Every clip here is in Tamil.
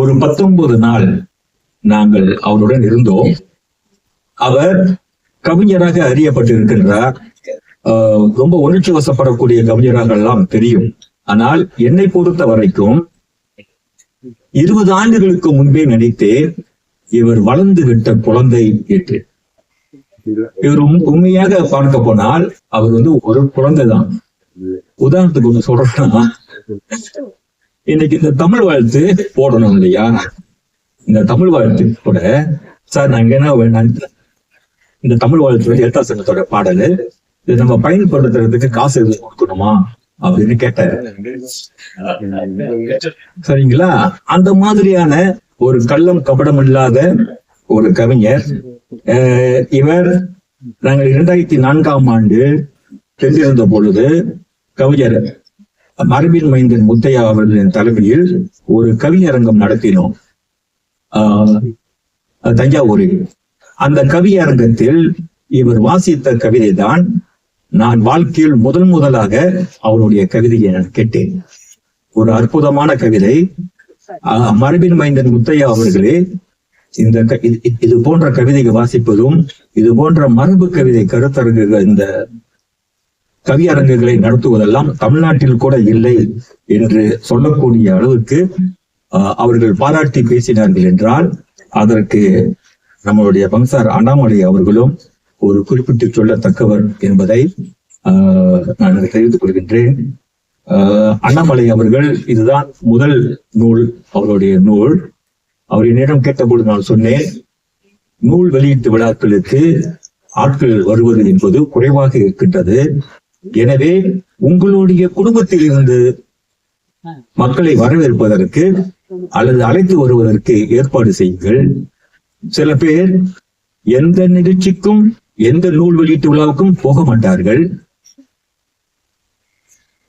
ஒரு பத்தொன்பது நாள் நாங்கள் அவருடன் இருந்தோம். அவர் கவிஞராக அறியப்பட்டிருக்கின்றார். ரொம்ப உணர்ச்சி வசப்படக்கூடிய கவிஞராக எல்லாம் தெரியும். ஆனால் என்னை பொறுத்த வரைக்கும் இருபது ஆண்டுகளுக்கு முன்பே நினைத்தேன் இவர் வளர்ந்து விட்ட குழந்தை என்று. இவர் உண்மையாக பார்க்க போனால் அவர் வந்து ஒரு குழந்தைதான். உதாரணத்துக்கு ஒண்ணு சொல்றேன்னா இன்னைக்கு இந்த தமிழ் வாழ்த்து போடணும் இல்லையா? இந்த தமிழ் வாழ்த்து கூட சார் நாங்க என்ன வேணாம். இந்த தமிழ் வாழ்த்து வந்து எழுத்தா சங்கத்தோட பாடல் இது நம்ம பயன்படுத்துறதுக்கு காசு எதுவும் கொடுக்கணுமா? அப்படின்னு கேட்டாரு. சரிங்களா? அந்த மாதிரியான ஒரு கள்ளம் கபடம் இல்லாத ஒரு கவிஞர் இவர் நாங்கள் இரண்டாயிரத்தி நான்காம் ஆண்டு சென்றிருந்த பொழுது கவிஞர் மரபின் மைந்தன் முத்தையா அவர்களின் தலைமையில் ஒரு கவியரங்கம் நடத்தினோம். தஞ்சாவூரில். அந்த கவியரங்கத்தில் இவர் வாசித்த கவிதை தான் நான் வாழ்க்கையில் முதல் முதலாக அவருடைய கவிதையை நான் கேட்டேன். ஒரு அற்புதமான கவிதை. ஆஹ், மரபின் மைந்தன் முத்தையா அவர்களே இந்த இது- போன்ற கவிதைகள் வாசிப்பதும் இது போன்ற மரபு கவிதை கருத்தரங்குகள் இந்த கவியரங்குகளை நடத்துவதெல்லாம் தமிழ்நாட்டில் கூட இல்லை என்று சொல்லக்கூடிய அளவுக்கு ஆஹ், அவர்கள் பாராட்டி பேசினார்கள் என்றால் அதற்கு நம்மளுடைய பங்சார் அண்ணாமலை அவர்களும் ஒரு குறிப்பிட்டு சொல்லத்தக்கவர் என்பதை ஆஹ், நான் தெரிவித்துக் கொள்கின்றேன். ஆஹ், அண்ணாமலை அவர்கள் இதுதான் முதல் நூல் அவருடைய நூல். அவர் என்னிடம் கேட்டபோது நான் சொன்னேன் நூல் வெளியீட்டு விழாக்களுக்கு ஆட்கள் வருவது என்பது குறைவாக இருக்கின்றது. எனவே உங்களுடைய குடும்பத்தில் இருந்து மக்களை வரவேற்பதற்கு அல்லது அழைத்து வருவதற்கு ஏற்பாடு செய்யுங்கள். சில பேர் எந்த நிகழ்ச்சிக்கும் எந்த நூல் வெளியீட்டு விழாவுக்கும் போக மாட்டார்கள்.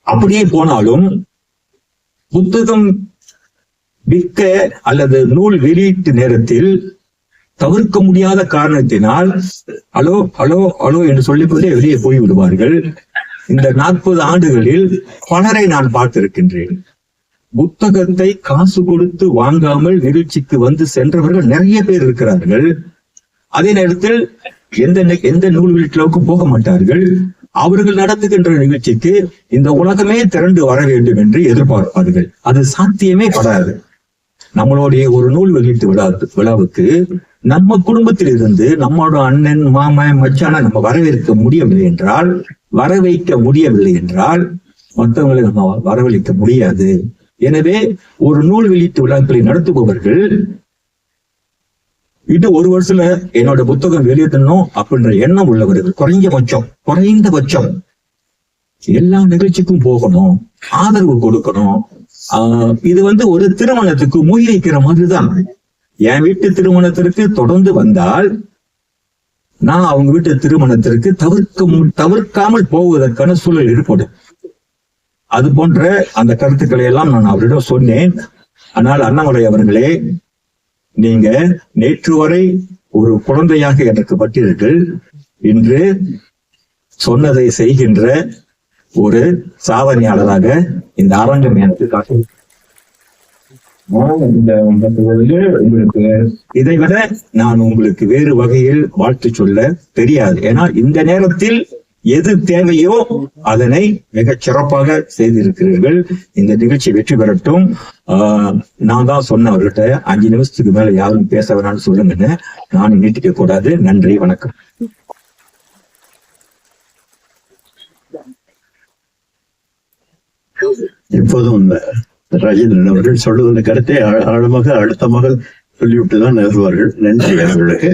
அப்படியே போனாலும் புத்தகம் விற்க அல்லது நூல் வெளியீட்டு நேரத்தில் தவிர்க்க முடியாத காரணத்தினால் ஹலோ ஹலோ ஹலோ என்று சொல்லிக்கொண்டே வெளியே போய் விடுவார்கள் இந்த நாற்பது ஆண்டுகளில் பலரை நான் பார்த்திருக்கின்றேன். புத்தகத்தை காசு கொடுத்து வாங்காமல் நிகழ்ச்சிக்கு வந்து சென்றவர்கள் நிறைய பேர் இருக்கிறார்கள். அதே நேரத்தில் எந்த எந்த நூல் வீட்டிலுக்கும் போக மாட்டார்கள். அவர்கள் நடத்துகின்ற நிகழ்ச்சிக்கு இந்த உலகமே திரண்டு வர வேண்டும் என்று எதிர்பார்ப்பார்கள். அது சாத்தியமே படாது. நம்மளுடைய ஒரு நூல் வெளியீட்டு விழா விழாவுக்கு நம்ம குடும்பத்தில் இருந்து நம்மளோட அண்ணன் மாமன் மச்சான நம்ம வரவேற்க முடியவில்லை என்றால் வர வைக்க முடியவில்லை என்றால் மற்றவங்களை நம்ம வரவழைக்க முடியாது. எனவே ஒரு நூல் வெளியீட்டு விழாக்களை நடத்துபவர்கள் இது ஒரு வருஷத்துல என்னோட புத்தகம் வெளியிடணும் அப்படின்ற எண்ணம் உள்ளவர்கள் குறைந்தபட்சம் குறைந்தபட்சம் எல்லா நிகழ்ச்சிக்கும் போகணும் ஆதரவு கொடுக்கணும். ஆஹ் இது வந்து ஒரு திருமணத்துக்கு மொய் மாதிரிதான். என் வீட்டு திருமணத்திற்கு தொடர்ந்து வந்தால் நான் அவங்க வீட்டு திருமணத்திற்கு தவிர்க்க தவிர்க்காமல் போவதற்கான சூழல் ஏற்படும். அது போன்ற அந்த கருத்துக்களை எல்லாம் நான் அவரிடம் சொன்னேன். ஆனால் அண்ணாமலை அவர்களே நீங்க நேற்று வரை ஒரு குழந்தையாக எனக்கு பட்டீர்கள் இன்று சொன்னதை செய்கின்ற ஒரு சாதனையாளராக இந்த அரங்கம் எனக்கு காட்டும் உங்களுக்கு இதை விட நான் உங்களுக்கு வேறு வகையில் வாழ்த்து சொல்ல தெரியாது. ஏன்னா இந்த நேரத்தில் எது தேவையோ அதனை மிக சிறப்பாக செய்திருக்கிறீர்கள். இந்த நிகழ்ச்சி வெற்றி பெறட்டும். ஆஹ் நான் தான் சொன்னவர்கிட்ட அவர்கிட்ட அஞ்சு நிமிஷத்துக்கு மேல யாரும் பேச வேணாம்னு சொல்லுங்கன்னு நான் நீட்டிக்க கூடாது. நன்றி வணக்கம். எப்போதும் இல்லை ராஜேந்திரன் அவர்கள் சொல்லுகின்ற கருத்தை ஆழமாக அழுத்தமாக சொல்லிவிட்டு தான் நகர்வார்கள். நன்றி அவர்களுக்கு.